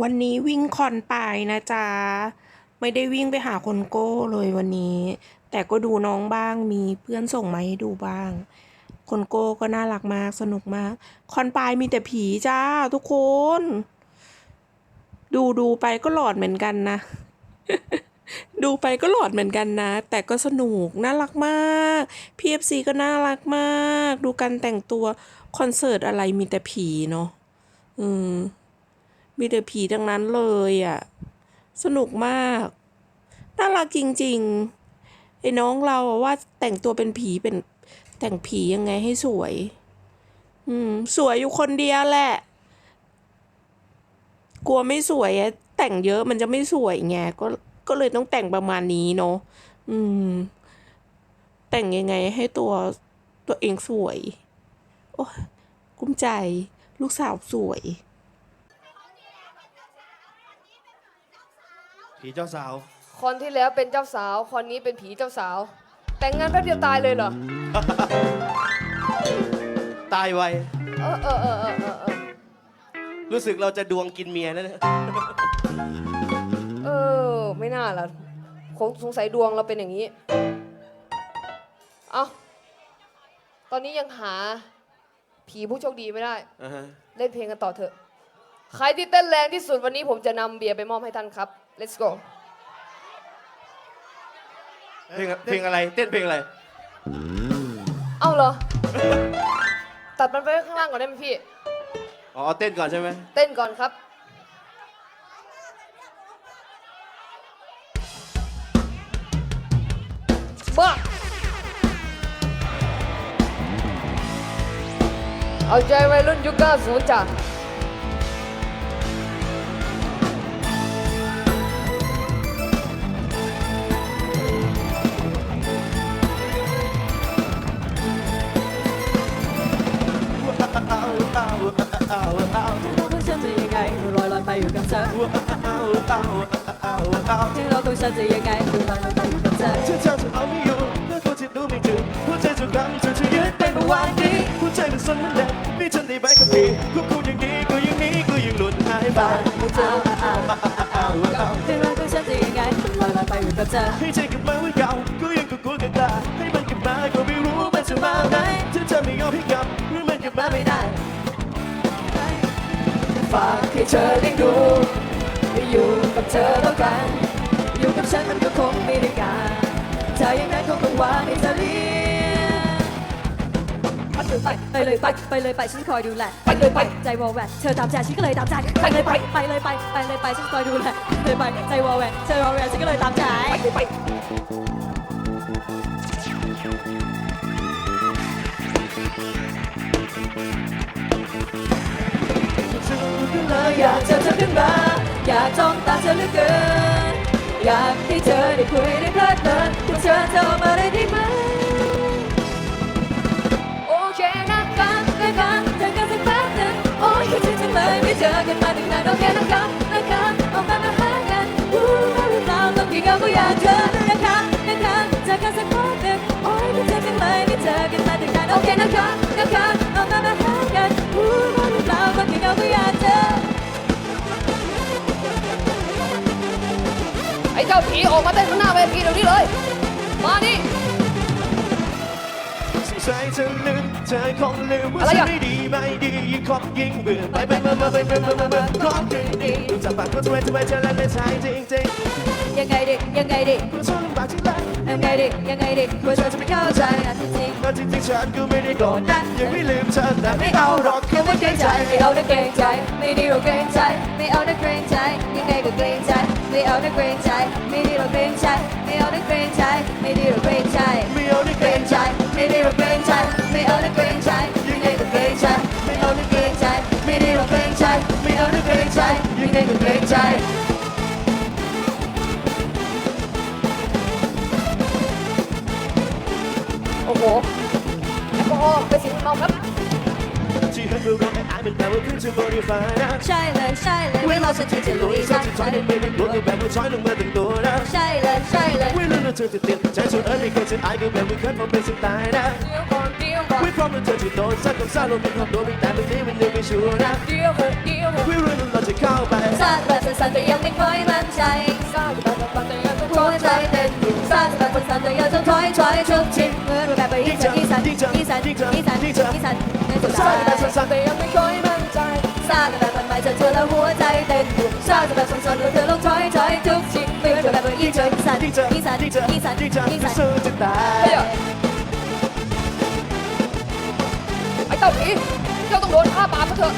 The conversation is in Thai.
วันนี้วิ่งคอนไปนะจ๊ะ ไม่ได้วิ่งไปหาคนโก้เลยวันนี้ แต่ก็ดูน้องบ้างมีเพื่อนส่งมาให้ดูบ้าง คนโก้ก็น่ารักมากสนุกมาก คอนปลายมีแต่ผีจ้าทุกคน ดูดูไปก็หลอดเหมือนกันนะ ดูไปก็หลอดเหมือนกันนะ แต่ก็สนุกน่ารักมากพีเอฟซีก็น่ารักมาก ดูการแต่งตัวคอนเสิร์ตอะไรมีแต่ผีเนาะอืม มีแต่ผีทั้งนั้นเลยอะ สนุกมาก น่ารักจริงๆ ไอ้น้องเราอะว่าแต่งตัวเป็นผีเป็นแต่งผียังไงให้สวย อืม สวยอยู่คนเดียวแหละ กลัวไม่สวยแต่งเยอะมันจะไม่สวยไงก็ก็เลยต้องแต่งประมาณนี้เนาะอืม แต่งยังไงให้ตัวตัวเองสวย โอ้ยกุ้มใจ ลูกสาวสวย ผีเจ้าสาว คนที่แล้วเป็นเจ้าสาว คนนี้เป็นผีเจ้าสาว แต่งงานแป๊บเดียวตายเลยเหรอ ตายไว เออเออเออเออเออเออรู้สึกเราจะดวงกินเมียนะเนี่ยเออ ไม่น่าละคงสงสัยดวงเราเป็นอย่างนี้ เอาตอนนี้ยังหา ผีผู้โชคดีไม่ได้ อ่าฮะ เล่นเพลงกันต่อเถอะ ใครที่เต้นแรงที่สุดวันนี้ผมจะนำเบียร์ไปมอบให้ท่านครับ let's go เพลงเพลงอะไร เต้นเพลงอะไร เอ้าเหรอ ตัดมันไปข้างล่างก่อนได้ไหมพี่ อ๋อ เต้นก่อนใช่ไหมเต้นก่อนครับ บ้า เอาใจวัยรุ่นยุค90จ้ะ เราต้องฉันจะยังไงลอยลอยไปอยู่กับเธอถึงเราต้องฉันจะยังไงลอยลอยไปอยู่กับเธอฉันเจ้าจะเอาไม่อยู่เมื่อคนที่ดูไม่ถึงหัวใจทุกครั้งเธอจะยึดเป็นเมื่อวานนี้หัวใจมันสั่นมันแดงมีฉันได้ใบกับพี่กูกูอย่างนี้กูอย่างนี้กูยังหลุดหายไปไม่เจอถึงเราต้องฉันจะยังไงลอยลอยไปอยู่กับเธอให้ใจกับมาว่าเก่ากูยังกูกลัวกันตาให้มัน ฝากให้เธอได้ดูอยู่กับเธอแล้วกัน อยู่กับฉันมันก็คงไม่ได้การถ้าอย่างนั้นคงต้องวางให้เธอเลี้ยไปไปเลยไปไปเลยไปฉันคอยดูแลไปเลยไปใจวอลแวร์เธอตามใจฉันก็เลยตามใจไปเลยไปไปเลยไปไปเลยไปฉันคอยดูแลเลยไปใจวอลแวร์เธอวอลแวร์ฉันก็เลยตามใจไปไปเลย อยากเจอเธอขึ้นมา อยากจ้องตาเธอเหลือเกิน อยากให้เธอได้คุยได้เพลิดเพลินคุณเชิญเธอมาได้ได้ไหมโอเคนะครับนะคะเจอกันสักแป๊บนึงโอ้ยคิดถึงจังเลยไม่เจอกันมาตั้งนานโอเคนะคะนะคะออกมามาหากันรู้หรือเปล่าต้องกี่เงาก็อยากเจอนะคะนะคะเจอกันสักแป๊บนึงโอ้ยคิดถึงจังเลยไม่เจอกันมาตั้งนานโอเคนะคะน มาเต้นข้างหน้าเวทีเดี๋ยวนี้เลย มานี่ สงสัยเธอลืมเธอคงลืมว่าอะไรฉันอะไม่ดีไม่ดียิ่งคบยิ่งเบื่อไปไปมามาไปไปมามามาคบยิ่งดีดูจากปากก็ทำไมทำไมเธอแล้วไม่ใช่จริงจริงยังไงดิยังไงดิๆเพราะฉันลำบากที่ไรยังไงดิยังไงดิกลัวเธอจะไม่เข้าใจนะจริงแล้วจริงๆฉันก็ไม่ได้โกรธนะยังไม่ลืมเธอแต่ไม่เอาหรอกๆยังไม่เกรงใจไม่เอานะเกรงใจ ไม่ดีหรอกเกรงใจ ไม่เอานะเกรงใจยังไงก็เกรงใจ ไม่เอานะเกรงใจ ไม่ดีหรอกเกรงใจไม่เอานะเกรงใจไม่ดีหรอกเกรงใจ ไม่เอาได้เกเกรรงงใจใจ ไม่ดีหรอกเกรงใจ ไม่เอานะเกรงใจยังไงก็เกรงใจ ไม่เอานะเกรงใจ ไม่ดีหรอกเกรงใจ ไม่เอานะเกรงใจยังไงก็เกรงใจโอ้โหแอลกอฮอล์เป็นสิ่งเมาครับ พวกเราไอ้ไอ้เป็นแปลว่าขึ้นชื่อบริฟ้านะใช่เลยใช่เลยเวลาสักทีจะลุยสักทีถอยลงไปเป็นตัวก็แบบว่าช้อยลงมาตั้งตัวนะใช่เลยใช่เลยเวลาเราเธอจะเตียนใจชวนเอิไม่เคยเช่นไอ้ก็แบบว่าเคยพอเป็นสุดายนะเดียวก่นเดียวก่อน We promise เธอจะโดนสักคำสาลงเป็นคำโดนไม่แต่ไม่ดีมันยังไม่ชัวร์นะ เดียวเหอะเดียวเหอะ We really เราจะเข้าไปสร้างแบบสันๆแต่ยังไม่ค่อยมั่นใจสร้างแบบสันๆแต่ยังต้องหัวใจเต้นอยู่สร้างแบบสันๆแต่ยังต้องถอยถอยชุบชิงเหมือนแบบไปยิ่งเจอยิ่งสันยิ่งเจอยิ่งสันยิ่สัน ร้าท้างยแบบสั่นๆแต่ยังไม่ค่อยมั่นใจสร้างแบบใหม่จะเจอแล้วหัวใจเต้นสร้างแบบสนๆเธอลงถอยถอยทุกสิ่งไม่เหมือนแบบยิ่งเจอยิ่งสั่นยิ่ยิ่งงเจอสั่นยิ่ยิ่งงเจอสั่นยิ่ยิ่งงเจสั่อนยิ่ยิ่งงจะสั่นสู้จนตายเฮ้ยไอ้เต้าหมีเจ้าต้องโดนฆ่าปากมาเถอะ